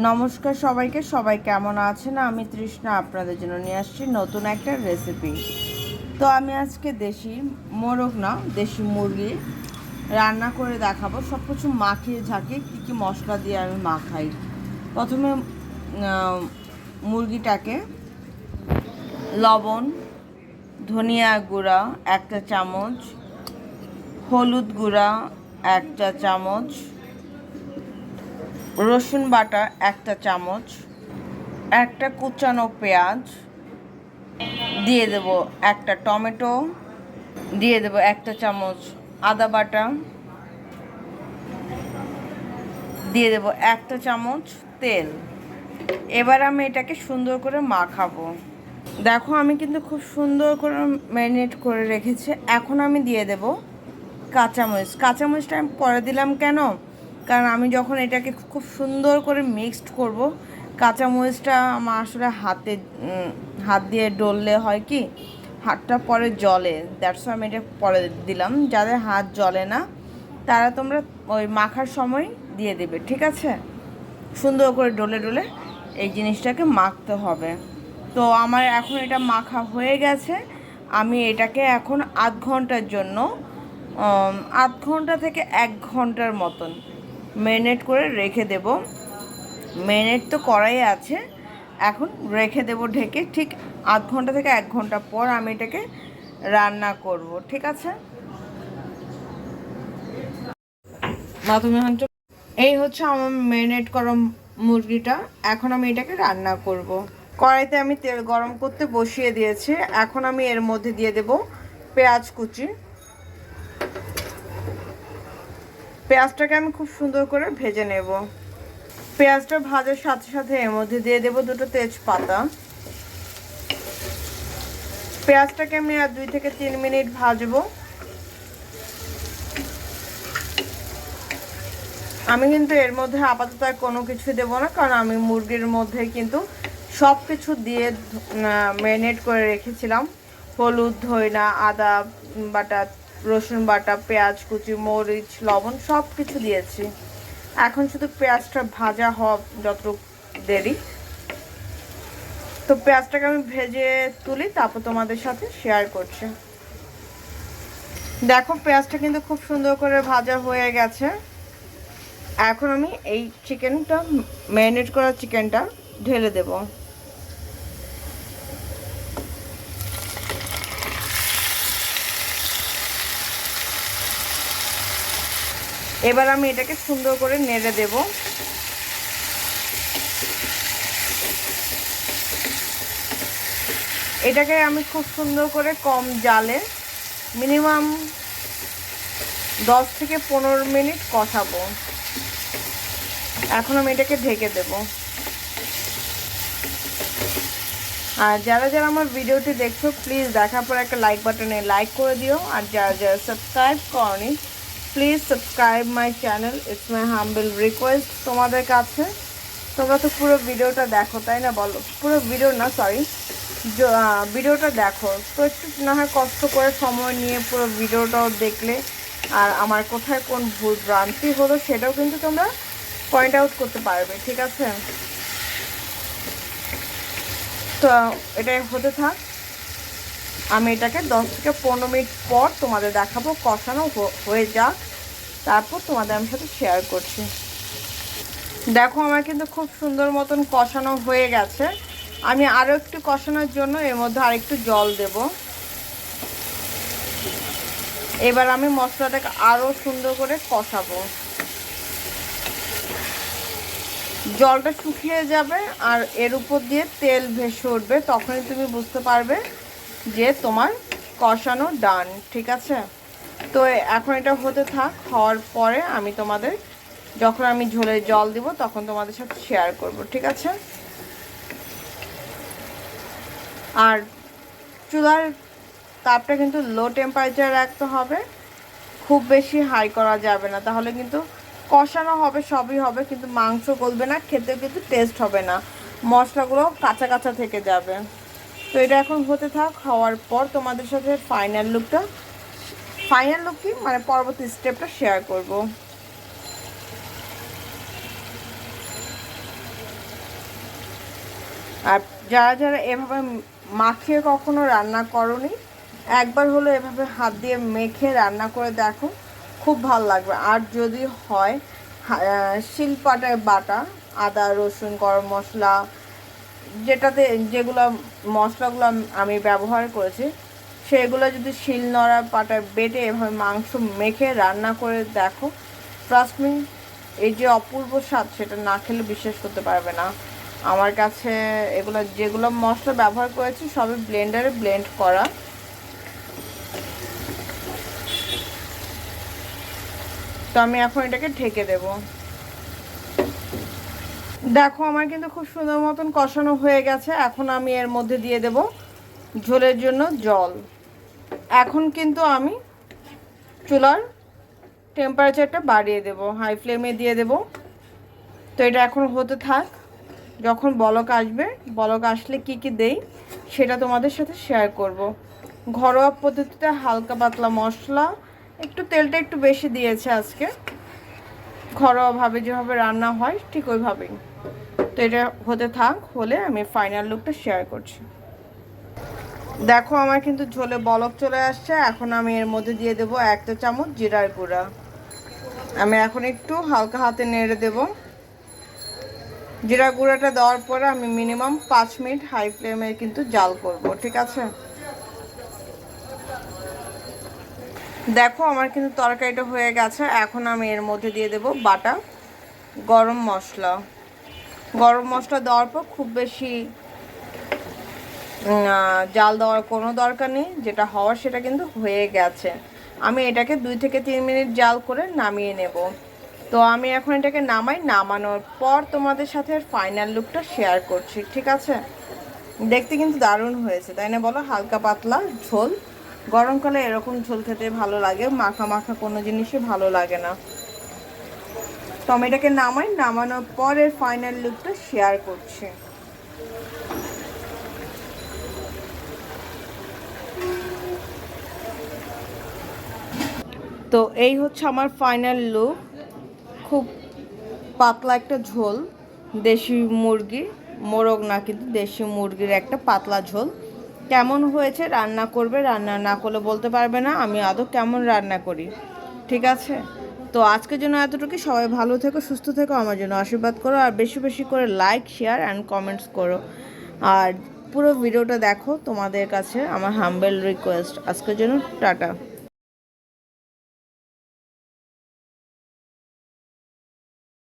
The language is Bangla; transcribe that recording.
নমস্কার সবাইকে, সবাই কেমন আছেন? আমি তৃষ্ণা আপনাদের জন্য নিয়ে আসছি নতুন একটা রেসিপি তো আমি আজকে দেশি মোরগ না, দেশি মুরগি রান্না করে দেখাবো। সব কিছু মাখিয়ে ঝাঁকিয়ে কী কী মশলা দিয়ে আমি মাখাই। প্রথমে মুরগিটাকে লবণ, ধনিয়া গুঁড়া একটা চামচ, হলুদ গুঁড়া একটা চামচ রসুন বাটা একটা চামচ, একটা কুচানো পেঁয়াজ, দিয়ে দেব একটা টমেটো, দিয়ে দেব একটা চামচ আদা বাটা, দিয়ে দেব একটা চামচ তেল। এবার আমি এটাকে সুন্দর করে মাখাবো। দেখো আমি কিন্তু খুব সুন্দর করে ম্যারিনেট করে রেখেছি। এখন আমি দিয়ে দেব কাঁচামরিচ। কাঁচামরিচটা আমি পরে দিলাম কেন? কারণ আমি যখন এটাকে খুব সুন্দর করে মিক্সড করব, কাঁচামরিচটা আমার আসলে হাতে হাত দিয়ে ডললে হয় কি, হাতটা পরে জলে দ্যাটস আমি এটা পরে দিলাম। যাদের হাত জলে না, তারা তোমরা ওই মাখার সময় দিয়ে দেবে, ঠিক আছে? সুন্দর করে ডলে ডলে এই জিনিসটাকে মাখতে হবে। তো আমার এখন এটা মাখা হয়ে গেছে। আমি এটাকে এখন আধ ঘণ্টার জন্য আধ ঘণ্টা থেকে এক ঘণ্টার মতন ম্যারিনেট করে রেখে দেব। ম্যারিনেট তো করাই আছে। এখন রেখে দেব ঢেকে। ঠিক আধ ঘণ্টা থেকে এক ঘণ্টা পর আমি এটাকে রান্না করব, ঠিক আছে। এই হচ্ছে আমার ম্যারিনেট করা মুরগিটা। এখন আমি এটাকে রান্না করব। কড়াইতে আমি তেল গরম করতে বসিয়ে দিয়েছি। এখন আমি এর মধ্যে দিয়ে দেব পেঁয়াজ কুচি। পেঁয়াজটাকে আমি খুব সুন্দর করে ভেজে নেব। পেঁয়াজটা ভাজার সাথে সাথে এর মধ্যে দিয়ে দেব দুটো তেজপাতা। পেঁয়াজটাকে আমি আর দুই থেকে তিন মিনিট ভাজবো। আমি কিন্তু এর মধ্যে আপাতত আর কোনো কিছু দেবো না, কারণ আমি মুরগির মধ্যে কিন্তু সব কিছু দিয়ে ম্যারিনেট করে রেখেছিলাম। হলুদ, ধইনা, আদা, বাটা রসুন বাটা, পেঁয়াজ, কুচি, মরিচ, লবণ সব কিছু দিয়েছি। এখন শুধু পেঁয়াজটা ভাজা হওয়া যতটুকু দেরি। তো পেঁয়াজটাকে আমি ভেজে তুলি, তারপর তোমাদের সাথে শেয়ার করছি। দেখো, পেঁয়াজটা কিন্তু খুব সুন্দর করে ভাজা হয়ে গেছে। এখন আমি এই চিকেনটা ম্যারিনেট করা চিকেনটা ঢেলে দেব। এবার আমি এটাকে সুন্দর করে নেড়ে দেব। এটাকে আমি খুব সুন্দর করে কম জালে মিনিমাম দশ থেকে পনেরো মিনিট কষাবো। এখন আমি এটাকে ঢেকে দেব। আর যারা যারা আমার ভিডিওটি দেখছ প্লিজ দেখার পর একটা লাইক বাটনে লাইক করে দিও। আর যারা যারা সাবস্ক্রাইব করনি please subscribe my channel it's my humble request তোমাদের কাছে। তোমরা তো পুরো ভিডিওটা দেখো, তাই না বলো? পুরো ভিডিও না সরি ভিডিওটা দেখো। তো একটু না হয় কষ্ট করে সময় নিয়ে পুরো ভিডিওটাও দেখলে আর আমার কোথায় কোন ভুল ভ্রান্তি হলো সেটাও কিন্তু তোমরা পয়েন্ট আউট করতে পারবে, ঠিক আছে? তো এটাই হতে থাক। আমি এটাকে দশ থেকে পনেরো মিনিট পর তোমাদের দেখাবো, কষানো হয়ে যাক। তারপর তোমাদের আমি সাথে শেয়ার করছি। দেখো আমার কিন্তু খুব সুন্দর মতন কষানো হয়ে গেছে। আমি আরও একটু কষানোর জন্য এর মধ্যে আরেকটু জল দেব। এবার আমি মশলাটাকে আরও সুন্দর করে কষাবো। জলটা শুকিয়ে যাবে আর এর উপর দিয়ে তেল ভেসে উঠবে, তখনই তুমি বুঝতে পারবে যে তোমার কষানো ডান, ঠিক আছে? তো এখন এটা হতে থাক, হওয়ার পরে আমি তোমাদের, যখন আমি ঝোলে জল দিব, তখন তোমাদের সাথে শেয়ার করব, ঠিক আছে? আর চুলার তাপটা কিন্তু লো টেম্পারেচার রাখতে হবে। খুব বেশি হাই করা যাবে না। তাহলে কিন্তু কষানো হবে, সবই হবে, কিন্তু মাংস গলবে না খেতেও কিন্তু টেস্ট হবে না। মশলাগুলো কাঁচা কাঁচা থেকে যাবে। তো এটা এখন হতে থাক, হওয়ার পর তোমাদের সাথে ফাইনাল লুকটা ফাইনাল লুক কি? মানে পরবর্তী স্টেপটা শেয়ার করব। আর যারা যারা এভাবে মাখিয়ে কখনো রান্না করনি, একবার হলো এভাবে হাত দিয়ে মেখে রান্না করে দেখো, খুব ভালো লাগবে। আর যদি হয় শিলপাটায় বাটা, আদা, রসুন, গরম মশলা যেটাতে যেগুলো মশলাগুলো আমি ব্যবহার করেছি, সেগুলো যদি শিল নড়া পাটায় বেটে এভাবে মাংস মেখে রান্না করে দেখো ট্রাস্ট এই যে অপূর্ব স্বাদ সেটা না খেলে বিশ্বাস করতে পারবে না। আমার কাছে এগুলো যেগুলো মশলা ব্যবহার করেছি সবই ব্লেন্ডারে ব্লেন্ড করা। তো আমি এখন এটাকে ঢেকে দেব। দেখো, আমার কিন্তু খুব সুন্দর মতন কষানো হয়ে গেছে। এখন আমি এর মধ্যে দিয়ে দেব ঝোলের জন্য জল। এখন কিন্তু আমি চুলার টেম্পারেচারটা বাড়িয়ে দেব হাই ফ্লেমে দিয়ে দেব। তো এটা এখন হতে থাক। যখন বলক আসবে, বলক আসলে কি কি দেই সেটা তোমাদের সাথে শেয়ার করব। ঘরোয়া পদ্ধতিতে হালকা পাতলা মশলা, একটু তেলটা একটু বেশি দিয়েছে আজকে। ঘরোয়াভাবে যেভাবে রান্না হয়, ঠিক ওইভাবেই। তো এটা হতে থাক, হলে আমি ফাইনাল লুকটা শেয়ার করছি। দেখো আমার কিন্তু ঝোলে বলক চলে আসছে, এখন আমি এর মধ্যে দিয়ে দেবো একটা চামচ জিরার গুঁড়া। আমি এখন একটু হালকা হাতে নেড়ে দেব। জিরা গুঁড়াটা দেওয়ার পরে আমি মিনিমাম পাঁচ মিনিট হাই ফ্লেমে কিন্তু জাল করব, ঠিক আছে? দেখো, আমার কিন্তু তরকারিটা হয়ে গেছে। এখন আমি এর মধ্যে দিয়ে দেব বাটা, গরম মশলা। গরম মশলা দেওয়ার পর খুব বেশি জাল দেওয়ার কোনো দরকার নেই। যেটা হওয়ার সেটা কিন্তু হয়ে গেছে। আমি এটাকে দুই থেকে তিন মিনিট জাল করে নামিয়ে নেব। তো আমি এখন এটাকে নামাই। নামানোর পর তোমাদের সাথে ফাইনাল লুকটা শেয়ার করছি। ঠিক আছে? দেখতে কিন্তু দারুণ হয়েছে, তাই না বলো? হালকা পাতলা ঝোল। গরমকালে এরকম ঝোল খেতে ভালো লাগে, মাখা মাখা কোনো জিনিসই ভালো লাগে না। এটাকে নামাই, নামানোর পরের ফাইনাল লুকটা শেয়ার করছি। তো এই হচ্ছে আমার ফাইনাল লুক খুব পাতলা একটা ঝোল, দেশি মুরগি, মোরগ না কিন্তু দেশি মুরগির একটা পাতলা ঝোল। কেমন হয়েছে, রান্না করবে, রান্না না করলে বলতে পারবে না, আমি আদৌ কেমন রান্না করি, ঠিক আছে? তো আজকের জন্য এতটুকু সবাই ভালো থেকো, সুস্থ থেকো, আমার জন্য আশীর্বাদ করো, আর বেশি বেশি করে লাইক শেয়ার অ্যান্ড কমেন্টস করো। আর পুরো ভিডিওটা দেখো তোমাদের কাছে, আমার হাম্বেল রিকোয়েস্ট আজকের জন্য টাটা।